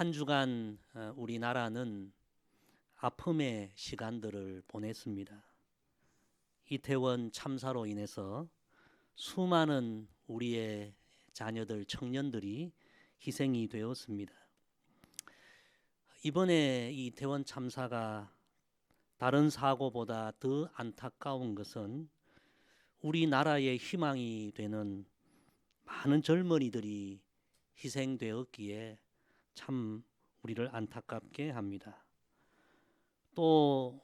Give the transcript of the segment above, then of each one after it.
한 주간 어, 우리나라는 아픔의 시간들을 보냈습니다. 이태원 참사로 인해서 수많은 우리의 자녀들, 청년들이 희생이 되었습니다. 이번에 이 이태원 참사가 다른 사고보다 더 안타까운 것은 우리나라의 희망이 되는 많은 젊은이들이 희생되었기에 참 우리를 안타깝게 합니다. 또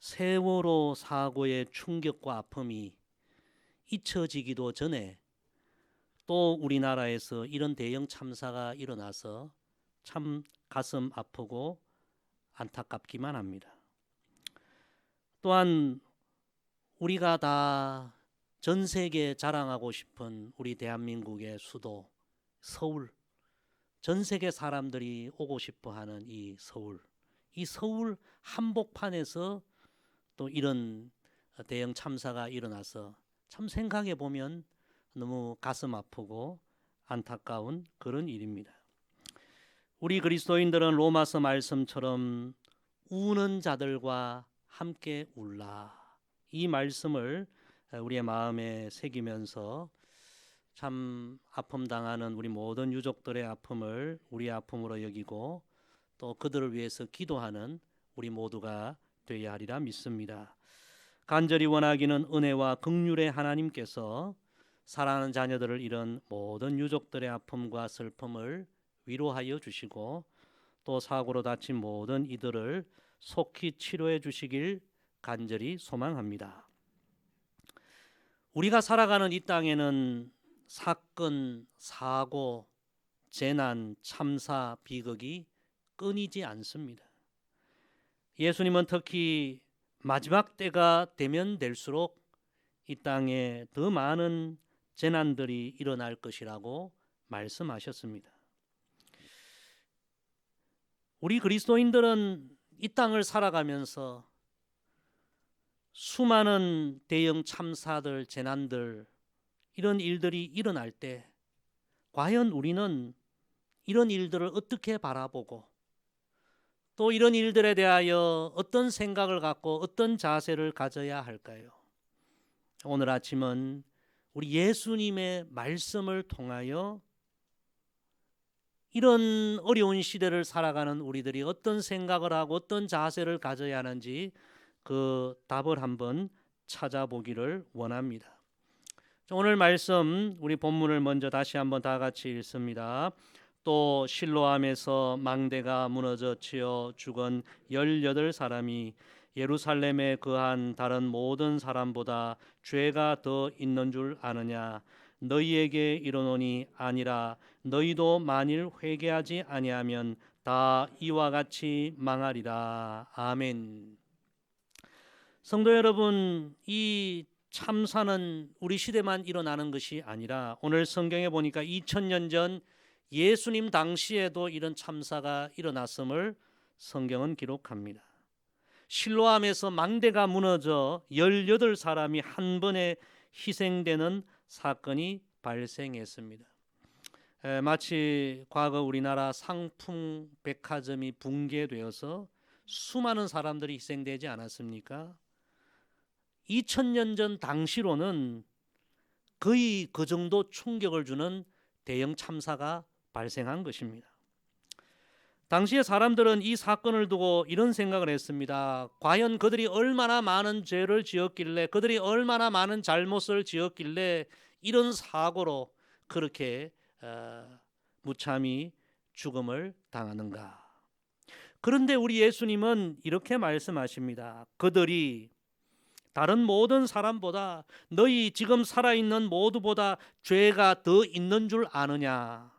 세월호 사고의 충격과 아픔이 잊혀지기도 전에 또 우리나라에서 이런 대형 참사가 일어나서 참 가슴 아프고 안타깝기만 합니다. 또한 우리가 다 전 세계에 자랑하고 싶은 우리 대한민국의 수도 서울 전 세계 사람들이 오고 싶어 하는 이 서울 이 서울 한복판에서 또 이런 대형 참사가 일어나서 참 생각해 보면 너무 가슴 아프고 안타까운 그런 일입니다. 우리 그리스도인들은 로마서 말씀처럼 우는 자들과 함께 울라. 이 말씀을 우리의 마음에 새기면서 참 아픔 당하는 우리 모든 유족들의 아픔을 우리의 아픔으로 여기고 또 그들을 위해서 기도하는 우리 모두가 되어야 하리라 믿습니다. 간절히 원하기는 은혜와 긍휼의 하나님께서 사랑하는 자녀들을 잃은 모든 유족들의 아픔과 슬픔을 위로하여 주시고 또 사고로 다친 모든 이들을 속히 치료해 주시길 간절히 소망합니다. 우리가 살아가는 이 땅에는 사건, 사고, 재난, 참사, 비극이 끊이지 않습니다. 예수님은 특히 마지막 때가 되면 될수록 이 땅에 더 많은 재난들이 일어날 것이라고 말씀하셨습니다. 우리 그리스도인들은 이 땅을 살아가면서 수많은 대형 참사들, 재난들 이런 일들이 일어날 때 과연 우리는 이런 일들을 어떻게 바라보고 또 이런 일들에 대하여 어떤 생각을 갖고 어떤 자세를 가져야 할까요? 오늘 아침은 우리 예수님의 말씀을 통하여 이런 어려운 시대를 살아가는 우리들이 어떤 생각을 하고 어떤 자세를 가져야 하는지 그 답을 한번 찾아보기를 원합니다. 오늘 말씀 우리 본문을 먼저 다시 한번 다 같이 읽습니다. 또 실로암에서 망대가 무너져 치어 죽은 열여덟 사람이 예루살렘에 거한 다른 모든 사람보다 죄가 더 있는 줄 아느냐 너희에게 이르노니 아니라 너희도 만일 회개하지 아니하면 다 이와 같이 망하리라 아멘. 성도 여러분, 이 참사는 우리 시대만 일어나는 것이 아니라 오늘 성경에 보니까 2000년 전 예수님 당시에도 이런 참사가 일어났음을 성경은 기록합니다. 실로암에서 망대가 무너져 18사람이 한 번에 희생되는 사건이 발생했습니다. 에, 마치 과거 우리나라 상품 백화점이 붕괴되어서 수많은 사람들이 희생되지 않았습니까? 2000년 전 당시로는 거의 그 정도 충격을 주는 대형 참사가 발생한 것입니다. 당시에 사람들은 이 사건을 두고 이런 생각을 했습니다. 과연 그들이 얼마나 많은 죄를 지었길래 그들이 얼마나 많은 잘못을 지었길래 이런 사고로 그렇게 어, 무참히 죽음을 당하는가? 그런데 우리 예수님은 이렇게 말씀하십니다. 그들이 다른 모든 사람보다 너희 지금 살아있는 모두보다 죄가 더 있는 줄 아느냐?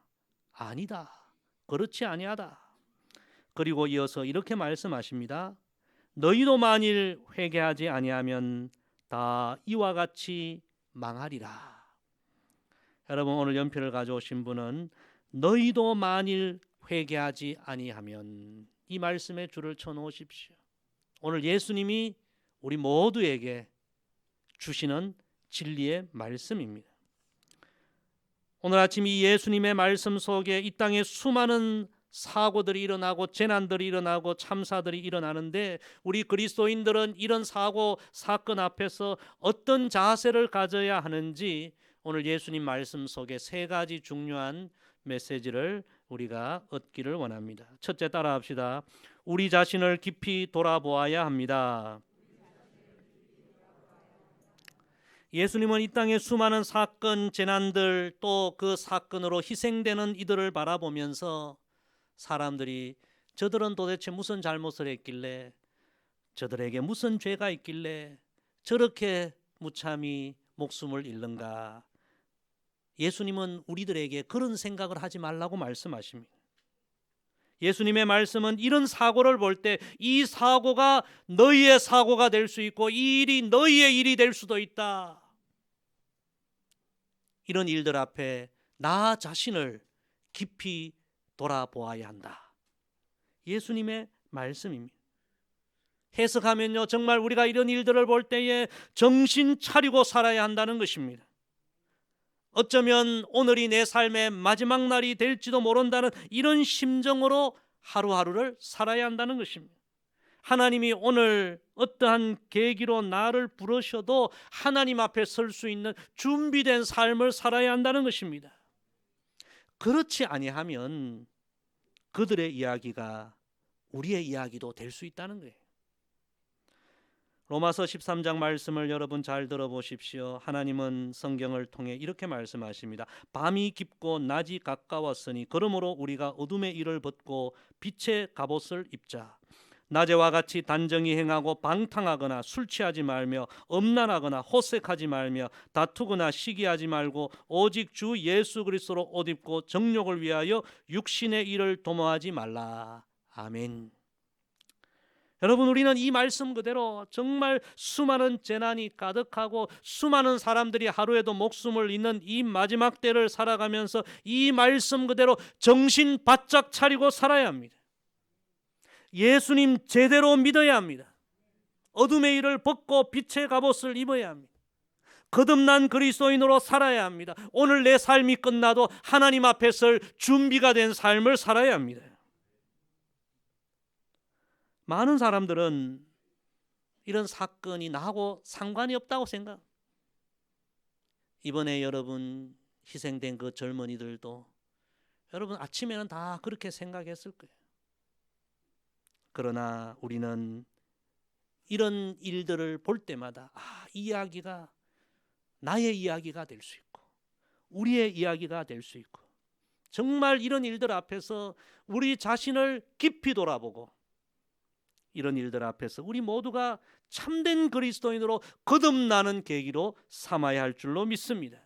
아니다. 그렇지 아니하다. 그리고 이어서 이렇게 말씀하십니다. 너희도 만일 회개하지 아니하면 다 이와 같이 망하리라. 여러분 오늘 연필을 가져오신 분은 너희도 만일 회개하지 아니하면 이 말씀에 줄을 쳐 놓으십시오. 오늘 예수님이 우리 모두에게 주시는 진리의 말씀입니다. 오늘 아침 이 예수님의 말씀 속에 이 땅에 수많은 사고들이 일어나고 재난들이 일어나고 참사들이 일어나는데 우리 그리스도인들은 이런 사고 사건 앞에서 어떤 자세를 가져야 하는지 오늘 예수님 말씀 속에 세 가지 중요한 메시지를 우리가 얻기를 원합니다. 첫째 따라합시다. 우리 자신을 깊이 돌아보아야 합니다. 예수님은 이 땅의 수많은 사건, 재난들 또 그 사건으로 희생되는 이들을 바라보면서 사람들이 저들은 도대체 무슨 잘못을 했길래 저들에게 무슨 죄가 있길래 저렇게 무참히 목숨을 잃는가 예수님은 우리들에게 그런 생각을 하지 말라고 말씀하십니다. 예수님의 말씀은 이런 사고를 볼 때 이 사고가 너희의 사고가 될 수 있고 이 일이 너희의 일이 될 수도 있다. 이런 일들 앞에 나 자신을 깊이 돌아보아야 한다. 예수님의 말씀입니다. 해석하면요, 정말 우리가 이런 일들을 볼 때에 정신 차리고 살아야 한다는 것입니다. 어쩌면 오늘이 내 삶의 마지막 날이 될지도 모른다는 이런 심정으로 하루하루를 살아야 한다는 것입니다. 하나님이 오늘 어떠한 계기로 나를 부르셔도 하나님 앞에 설 수 있는 준비된 삶을 살아야 한다는 것입니다. 그렇지 아니하면 그들의 이야기가 우리의 이야기도 될 수 있다는 거예요. 로마서 13장 말씀을 여러분 잘 들어보십시오. 하나님은 성경을 통해 이렇게 말씀하십니다. 밤이 깊고 낮이 가까웠으니 그러므로 우리가 어둠의 일을 벗고 빛의 갑옷을 입자. 낮에와 같이 단정히 행하고 방탕하거나 술 취하지 말며 엄란하거나 호색하지 말며 다투거나 시기하지 말고 오직 주 예수 그리스도로 옷 입고 정욕을 위하여 육신의 일을 도모하지 말라. 아멘. 여러분 우리는 이 말씀 그대로 정말 수많은 재난이 가득하고 수많은 사람들이 하루에도 목숨을 잃는 이 마지막 때를 살아가면서 이 말씀 그대로 정신 바짝 차리고 살아야 합니다. 예수님 제대로 믿어야 합니다. 어둠의 일을 벗고 빛의 갑옷을 입어야 합니다. 거듭난 그리스도인으로 살아야 합니다. 오늘 내 삶이 끝나도 하나님 앞에 설 준비가 된 삶을 살아야 합니다. 많은 사람들은 이런 사건이 나하고 상관이 없다고 생각. 이번에 여러분 희생된 그 젊은이들도 여러분 아침에는 다 그렇게 생각했을 거예요. 그러나 우리는 이런 일들을 볼 때마다 아, 이 이야기가 나의 이야기가 될 수 있고 우리의 이야기가 될 수 있고 정말 이런 일들 앞에서 우리 자신을 깊이 돌아보고 이런 일들 앞에서 우리 모두가 참된 그리스도인으로 거듭나는 계기로 삼아야 할 줄로 믿습니다.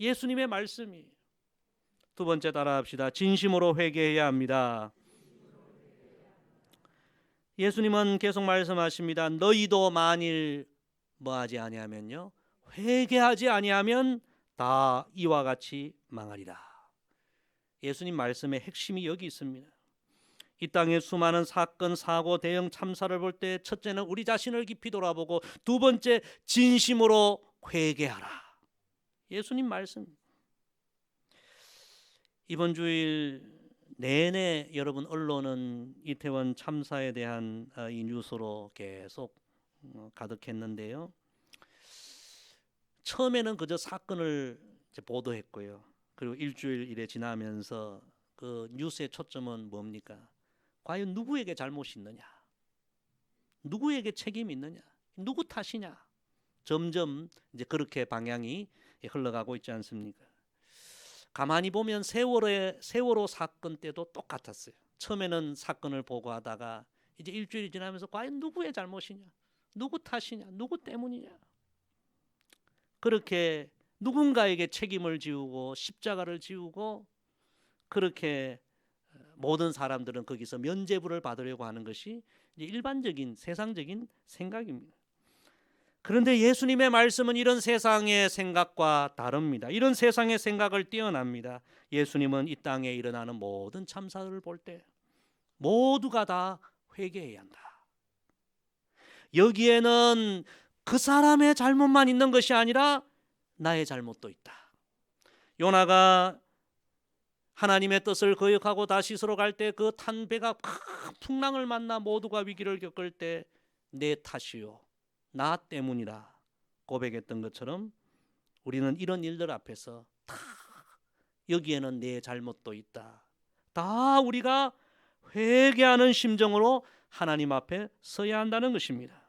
예수님의 말씀이 두 번째 따라합시다. 진심으로 회개해야 합니다. 예수님은 계속 말씀하십니다. 너희도 만일 뭐하지 아니하면요 회개하지 아니하면 다 이와 같이 망하리라. 예수님 말씀의 핵심이 여기 있습니다. 이 땅의 수많은 사건, 사고, 대형 참사를 볼 때 첫째는 우리 자신을 깊이 돌아보고 두 번째 진심으로 회개하라. 예수님 말씀. 이번 주일 내내 여러분 언론은 이태원 참사에 대한 어, 이 뉴스로 계속 어, 가득했는데요. 처음에는 그저 사건을 보도했고요. 그리고 일주일 이래 지나면서 그 뉴스의 초점은 뭡니까? 과연 누구에게 잘못이 있느냐? 누구에게 책임이 있느냐? 누구 탓이냐? 점점 이제 그렇게 방향이 흘러가고 있지 않습니까? 가만히 보면 세월의 세월호 사건 때도 똑같았어요. 처음에는 사건을 보고하다가 이제 일주일이 지나면서 과연 누구의 잘못이냐? 누구 탓이냐? 누구 때문이냐? 그렇게 누군가에게 책임을 지우고 십자가를 지우고 그렇게 모든 사람들은 거기서 면죄부를 받으려고 하는 것이 일반적인 세상적인 생각입니다. 그런데 예수님의 말씀은 이런 세상의 생각과 다릅니다. 이런 세상의 생각을 뛰어납니다. 예수님은 이 땅에 일어나는 모든 참사를 볼 때 모두가 다 회개해야 한다. 여기에는 그 사람의 잘못만 있는 것이 아니라 나의 잘못도 있다. 요나가 하나님의 뜻을 거역하고 다시스로 갈 때 그 탄 배가 큰 풍랑을 만나 모두가 위기를 겪을 때 내 탓이요 나 때문이라 고백했던 것처럼 우리는 이런 일들 앞에서 다 여기에는 내 잘못도 있다. 다 우리가 회개하는 심정으로 하나님 앞에 서야 한다는 것입니다.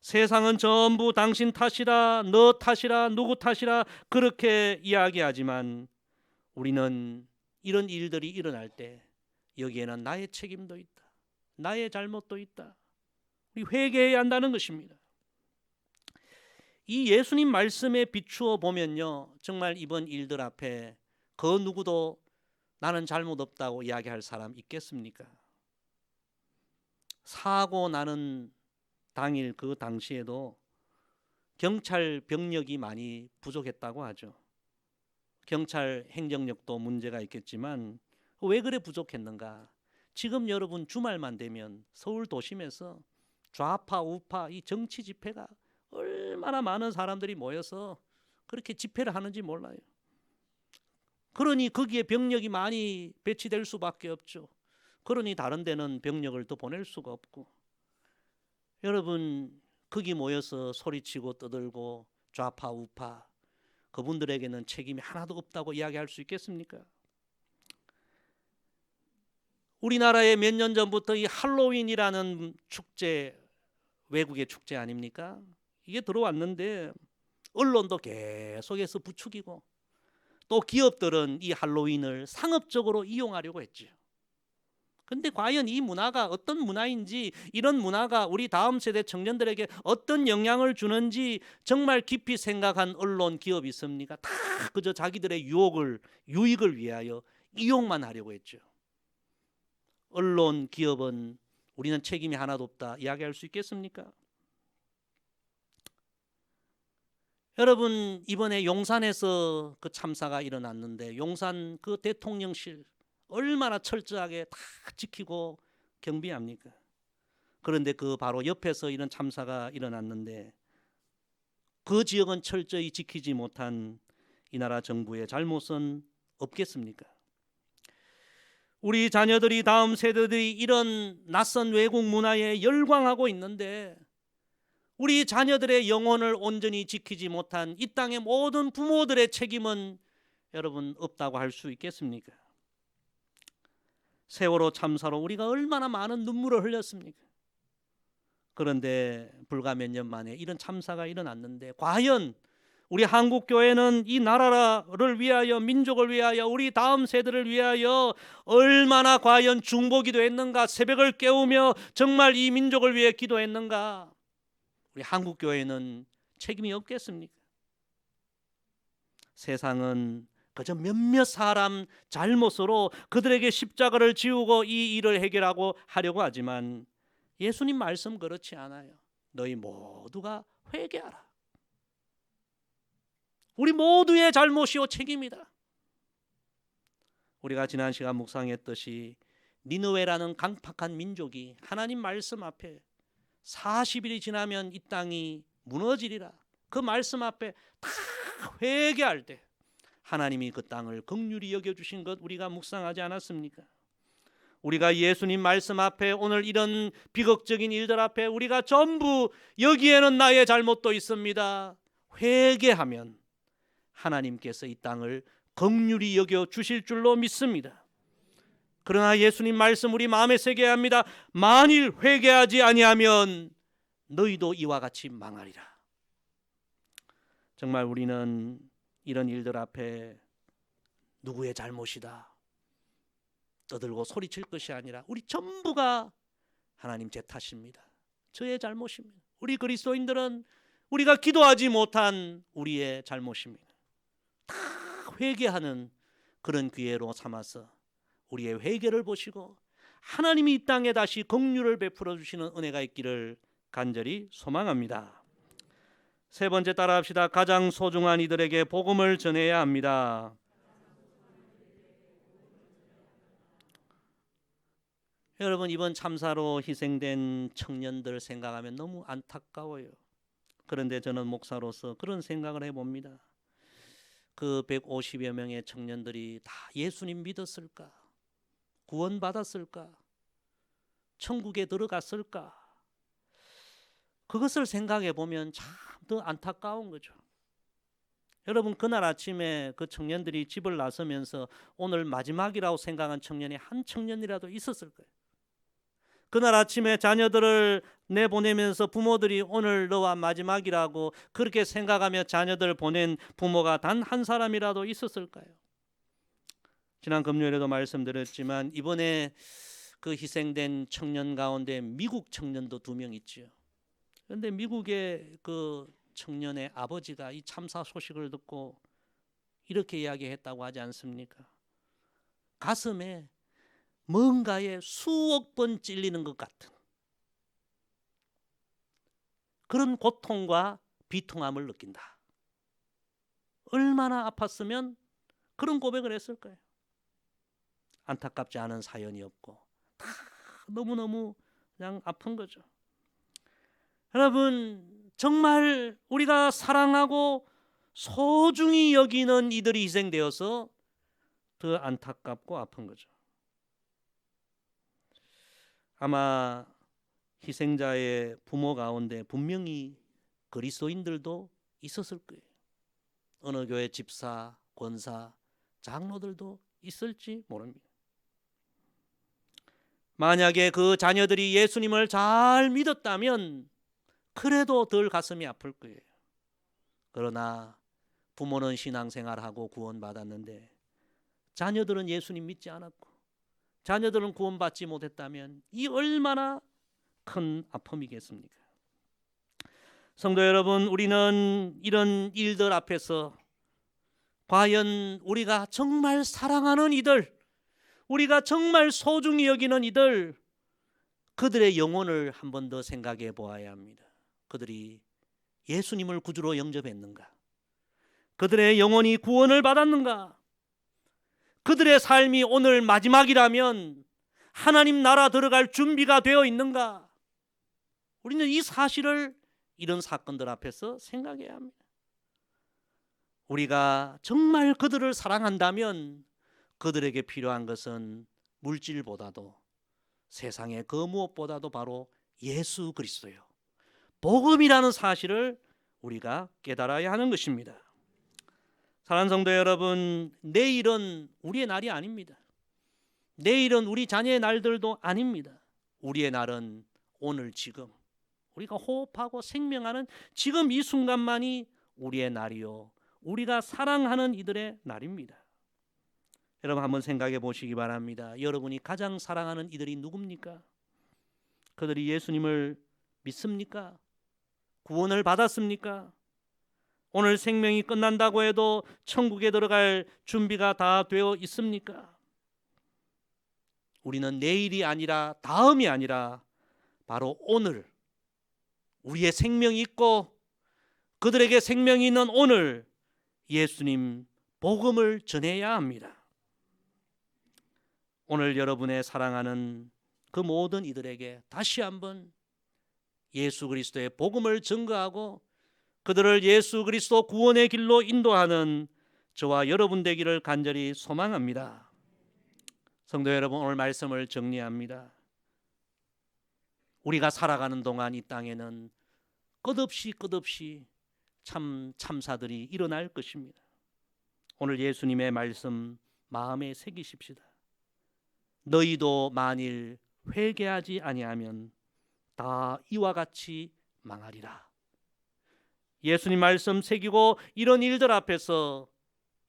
세상은 전부 당신 탓이라, 너 탓이라, 누구 탓이라 그렇게 이야기하지만 우리는 이런 일들이 일어날 때 여기에는 나의 책임도 있다. 나의 잘못도 있다. 우리 회개해야 한다는 것입니다. 이 예수님 말씀에 비추어 보면요. 정말 이번 일들 앞에 그 누구도 나는 잘못 없다고 이야기할 사람 있겠습니까? 사고 나는 당일 그 당시에도 경찰 병력이 많이 부족했다고 하죠. 경찰 행정력도 문제가 있겠지만 왜 그래 부족했는가? 지금 여러분 주말만 되면 서울 도심에서 좌파 우파 이 정치 집회가 얼마나 많은 사람들이 모여서 그렇게 집회를 하는지 몰라요. 그러니 거기에 병력이 많이 배치될 수밖에 없죠. 그러니 다른 데는 병력을 더 보낼 수가 없고 여러분 거기 모여서 소리치고 떠들고 좌파 우파 그분들에게는 책임이 하나도 없다고 이야기할 수 있겠습니까? 우리나라에 몇 년 전부터 이 할로윈이라는 축제 외국의 축제 아닙니까? 이게 들어왔는데 언론도 계속해서 부추기고 또 기업들은 이 할로윈을 상업적으로 이용하려고 했죠. 근데 과연 이 문화가 어떤 문화인지 이런 문화가 우리 다음 세대 청년들에게 어떤 영향을 주는지 정말 깊이 생각한 언론 기업이 있습니까? 다 그저 자기들의 유혹을 유익을 위하여 이용만 하려고 했죠. 언론 기업은 우리는 책임이 하나도 없다 이야기할 수 있겠습니까? 여러분 이번에 용산에서 그 참사가 일어났는데 용산 그 대통령실 얼마나 철저하게 다 지키고 경비합니까? 그런데 그 바로 옆에서 이런 참사가 일어났는데 그 지역은 철저히 지키지 못한 이 나라 정부의 잘못은 없겠습니까? 우리 자녀들이 다음 세대들이 이런 낯선 외국 문화에 열광하고 있는데 우리 자녀들의 영혼을 온전히 지키지 못한 이 땅의 모든 부모들의 책임은 여러분 없다고 할 수 있겠습니까? 세월호 참사로 우리가 얼마나 많은 눈물을 흘렸습니까? 그런데 불과 몇 년 만에 이런 참사가 일어났는데 과연 우리 한국 교회는 이 나라를 위하여 민족을 위하여 우리 다음 세대를 위하여 얼마나 과연 중보 기도 했는가 새벽을 깨우며 정말 이 민족을 위해 기도했는가 우리 한국 교회는 책임이 없겠습니까? 세상은 그저 몇몇 사람 잘못으로 그들에게 십자가를 지우고 이 일을 해결하고 하려고 하지만 예수님 말씀 그렇지 않아요. 너희 모두가 회개하라. 우리 모두의 잘못이요 책임이다. 우리가 지난 시간 묵상했듯이 니느웨라는 강팍한 민족이 하나님 말씀 앞에 40일이 지나면 이 땅이 무너지리라. 그 말씀 앞에 다 회개할 때 하나님이 그 땅을 극률이 여겨 주신 것 우리가 묵상하지 않았습니까? 우리가 예수님 말씀 앞에 오늘 이런 비극적인 일들 앞에 우리가 전부 여기에는 나의 잘못도 있습니다. 회개하면 하나님께서 이 땅을 극률이 여겨 주실 줄로 믿습니다. 그러나 예수님 말씀 우리 마음에 새겨야 합니다. 만일 회개하지 아니하면 너희도 이와 같이 망하리라. 정말 우리는 이런 일들 앞에 누구의 잘못이다 떠들고 소리칠 것이 아니라 우리 전부가 하나님 제 탓입니다. 저의 잘못입니다. 우리 그리스도인들은 우리가 기도하지 못한 우리의 잘못입니다. 다 회개하는 그런 기회로 삼아서 우리의 회개를 보시고 하나님이 이 땅에 다시 긍휼을 베풀어 주시는 은혜가 있기를 간절히 소망합니다. 세 번째 따라합시다. 가장 소중한 이들에게 복음을 전해야 합니다. 여러분 이번 참사로 희생된 청년들 생각하면 너무 안타까워요. 그런데 저는 목사로서 그런 생각을 해봅니다. 그 150여 명의 청년들이 다 예수님 믿었을까? 구원받았을까? 천국에 들어갔을까? 그것을 생각해 보면 참 더 안타까운 거죠. 여러분 그날 아침에 그 청년들이 집을 나서면서 오늘 마지막이라고 생각한 청년이 한 청년이라도 있었을 거예요. 그날 아침에 자녀들을 내보내면서 부모들이 오늘 너와 마지막이라고 그렇게 생각하며 자녀들 보낸 부모가 단 한 사람이라도 있었을까요? 지난 금요일에도 말씀드렸지만 이번에 그 희생된 청년 가운데 미국 청년도 두 명 있지요. 그런데 미국의 그 청년의 아버지가 이 참사 소식을 듣고 이렇게 이야기했다고 하지 않습니까? 가슴에 뭔가에 수억 번 찔리는 것 같은 그런 고통과 비통함을 느낀다. 얼마나 아팠으면 그런 고백을 했을 거예요. 안타깝지 않은 사연이 없고 다 너무너무 그냥 아픈 거죠. 여러분 정말 우리가 사랑하고 소중히 여기는 이들이 희생되어서 더 안타깝고 아픈 거죠. 아마 희생자의 부모 가운데 분명히 그리스도인들도 있었을 거예요. 어느 교회 집사, 권사, 장로들도 있을지 모릅니다. 만약에 그 자녀들이 예수님을 잘 믿었다면 그래도 덜 가슴이 아플 거예요. 그러나 부모는 신앙생활하고 구원받았는데 자녀들은 예수님 믿지 않았고 자녀들은 구원받지 못했다면 이 얼마나 큰 아픔이겠습니까? 성도 여러분, 우리는 이런 일들 앞에서 과연 우리가 정말 사랑하는 이들, 우리가 정말 소중히 여기는 이들, 그들의 영혼을 한 번 더 생각해 보아야 합니다. 그들이 예수님을 구주로 영접했는가? 그들의 영혼이 구원을 받았는가? 그들의 삶이 오늘 마지막이라면 하나님 나라 들어갈 준비가 되어 있는가? 우리는 이 사실을 이런 사건들 앞에서 생각해야 합니다. 우리가 정말 그들을 사랑한다면 그들에게 필요한 것은 물질보다도 세상의 그 무엇보다도 바로 예수 그리스도요. 복음이라는 사실을 우리가 깨달아야 하는 것입니다. 사랑하는 성도 여러분, 내일은 우리의 날이 아닙니다. 내일은 우리 자녀의 날들도 아닙니다. 우리의 날은 오늘 지금 우리가 호흡하고 생명하는 지금 이 순간만이 우리의 날이요. 우리가 사랑하는 이들의 날입니다. 여러분 한번 생각해 보시기 바랍니다. 여러분이 가장 사랑하는 이들이 누굽니까? 그들이 예수님을 믿습니까? 구원을 받았습니까? 오늘 생명이 끝난다고 해도 천국에 들어갈 준비가 다 되어 있습니까? 우리는 내일이 아니라 다음이 아니라 바로 오늘 우리의 생명이 있고 그들에게 생명이 있는 오늘 예수님 복음을 전해야 합니다. 오늘 여러분의 사랑하는 그 모든 이들에게 다시 한번 예수 그리스도의 복음을 증거하고 그들을 예수 그리스도 구원의 길로 인도하는 저와 여러분 되기를 간절히 소망합니다. 성도 여러분 오늘 말씀을 정리합니다. 우리가 살아가는 동안 이 땅에는 끝없이 끝없이 참 참사들이 일어날 것입니다. 오늘 예수님의 말씀 마음에 새기십시다. 너희도 만일 회개하지 아니하면 다 이와 같이 망하리라. 예수님 말씀 새기고 이런 일들 앞에서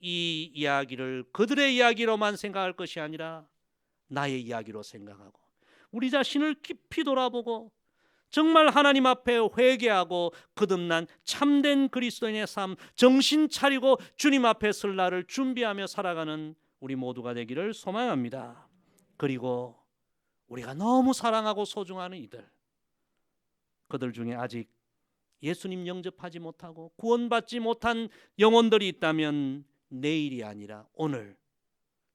이 이야기를 그들의 이야기로만 생각할 것이 아니라 나의 이야기로 생각하고 우리 자신을 깊이 돌아보고 정말 하나님 앞에 회개하고 거듭난 참된 그리스도인의 삶 정신 차리고 주님 앞에 설 날을 준비하며 살아가는 우리 모두가 되기를 소망합니다. 그리고 우리가 너무 사랑하고 소중하는 이들 그들 중에 아직 예수님 영접하지 못하고 구원받지 못한 영혼들이 있다면 내일이 아니라 오늘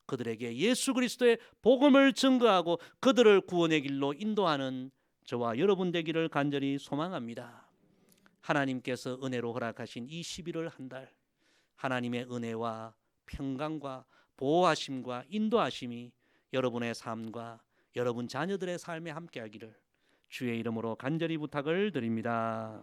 그들에게 예수 그리스도의 복음을 증거하고 그들을 구원의 길로 인도하는 저와 여러분 되기를 간절히 소망합니다. 하나님께서 은혜로 허락하신 이 11월 한 달 하나님의 은혜와 평강과 보호하심과 인도하심이 여러분의 삶과 여러분 자녀들의 삶에 함께하기를 주의 이름으로 간절히 부탁을 드립니다.